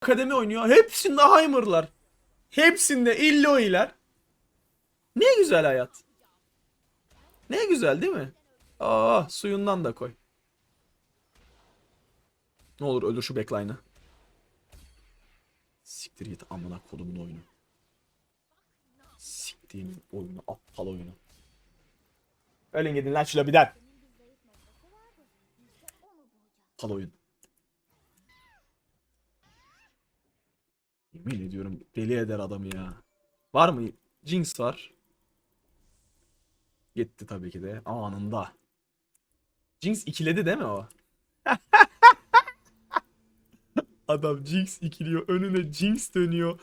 akademi oynuyor. Hepsinde Heimer'lar. Hepsinde Illoi'ler. Ne güzel hayat. Ne güzel değil mi? Aa suyundan da koy. Ne olur öldür şu backline'ı. Siktir git amına kodumun oyunu. Siktiğimin oyunu. Aptal oyunu. Ölün gidin lan şu lobiden. Aptal oyun. Yemin ediyorum deli eder adamı ya. Var mı? Jinx var. Gitti tabii ki de anında. Jinx ikiledi değil mi o? Adam Jinx ikiliyor. Önüne Jinx dönüyor.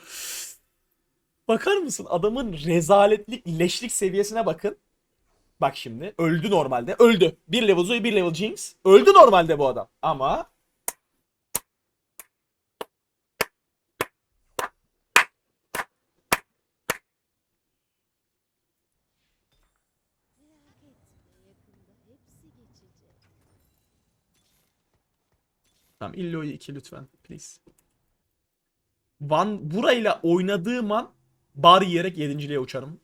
Bakar mısın? Adamın rezaletlik, leşlik seviyesine bakın. Bak şimdi. Öldü normalde. Öldü. Bir level Zoe, bir level Jinx. Öldü normalde bu adam. Ama Tamam Illo'yu 2 lütfen. Please. Van burayla oynadığım an bar yiyerek 7.liğe uçarım.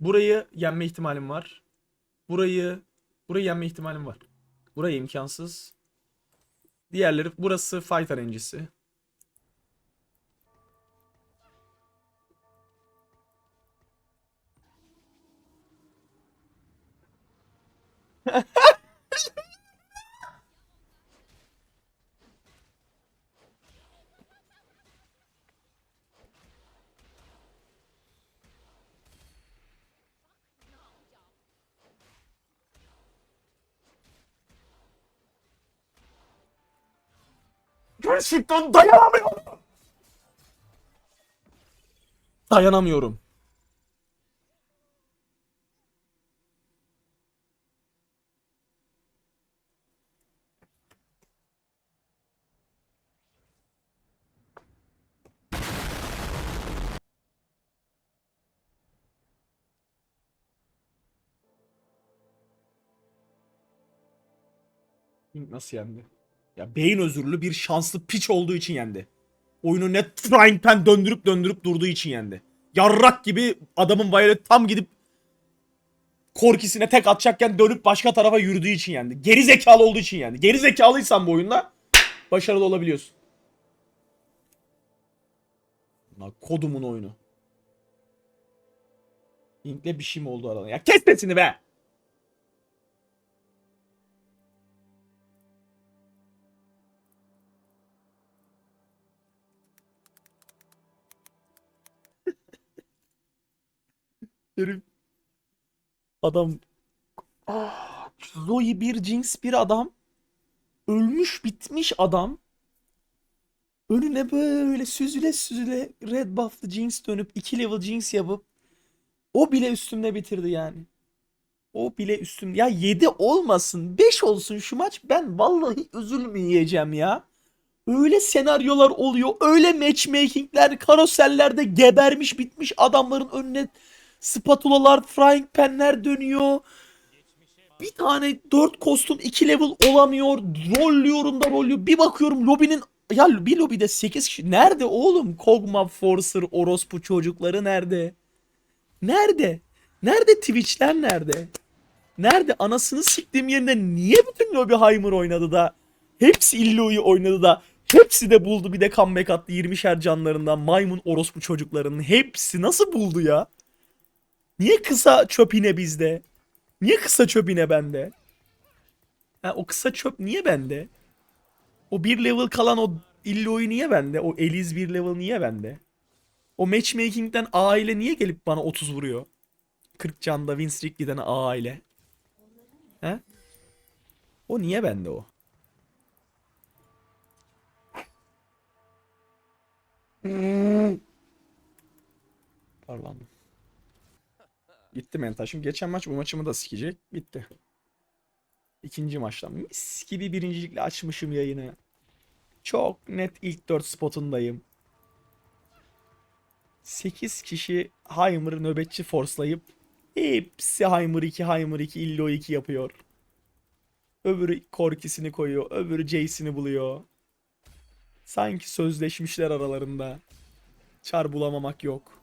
Burayı yenme ihtimalim var. Burayı burayı yenme ihtimalim var. Burayı imkansız. Diğerleri burası fight RNG'si. Gerçekten dayanamıyorum. Dayanamıyorum. Nasıl yendi? Ya beyin özürlü bir şanslı piç olduğu için yendi. Oyunu net frying pan döndürüp döndürüp durduğu için yendi. Yarrak gibi adamın Violet tam gidip korkisine tek atacakken dönüp başka tarafa yürüdüğü için yendi. Geri zekalı olduğu için yendi. Geri zekalıysan bu oyunda başarılı olabiliyorsun. Lan kodumun oyunu. Link'le bir şey mi oldu arada? Ya kes sesini be! Herif. Adam. Ah, Zoe bir Jinx bir adam. Ölmüş bitmiş adam. Önüne böyle süzüle süzüle red buff'lı Jinx dönüp 2 level Jinx yapıp o bile üstümde bitirdi yani. O bile üstüm. Ya 7 olmasın 5 olsun şu maç ben vallahi üzülmeyeceğim ya. Öyle senaryolar oluyor. Öyle matchmakingler, karosellerde gebermiş bitmiş adamların önüne spatulalar, frying panler dönüyor. Bir tane 4 kostüm 2 level olamıyor. Rollüyorum da rollüyor. Bir bakıyorum lobinin ya bir lobide 8 kişi. Nerede oğlum? Kog'Maw, Forcer, orospu çocukları nerede? Nerede? Nerede Twitch'ler nerede? Nerede? Anasını siktiğim yerine niye bütün lobi Heimer oynadı da? Hepsi Illu'yu oynadı da. Hepsi de buldu bir de comeback attı 20'şer canlarından maymun orospu çocuklarının hepsi nasıl buldu ya? Niye kısa çöp yine bizde? Niye kısa çöp yine bende? Ha, o kısa çöp niye bende? O bir level kalan o Illo'yu niye bende? O Eliz bir level niye bende? O matchmaking'den A ile niye gelip bana 30 vuruyor? 40 canda win streak giden A ile. He? O niye bende o? Pardon. Gitti mentaşım. Geçen maç bu maçımı da sikecek. Bitti. İkinci maçtan mis gibi birincilikle açmışım yayını. Çok net ilk 4 spotundayım. 8 kişi Heimer'ı nöbetçi forcelayıp hepsi Heimer 2, Heimer 2, Illo 2 yapıyor. Öbürü Korkisini koyuyor. Öbürü Jace'ini buluyor. Sanki sözleşmişler aralarında. Çar bulamamak yok.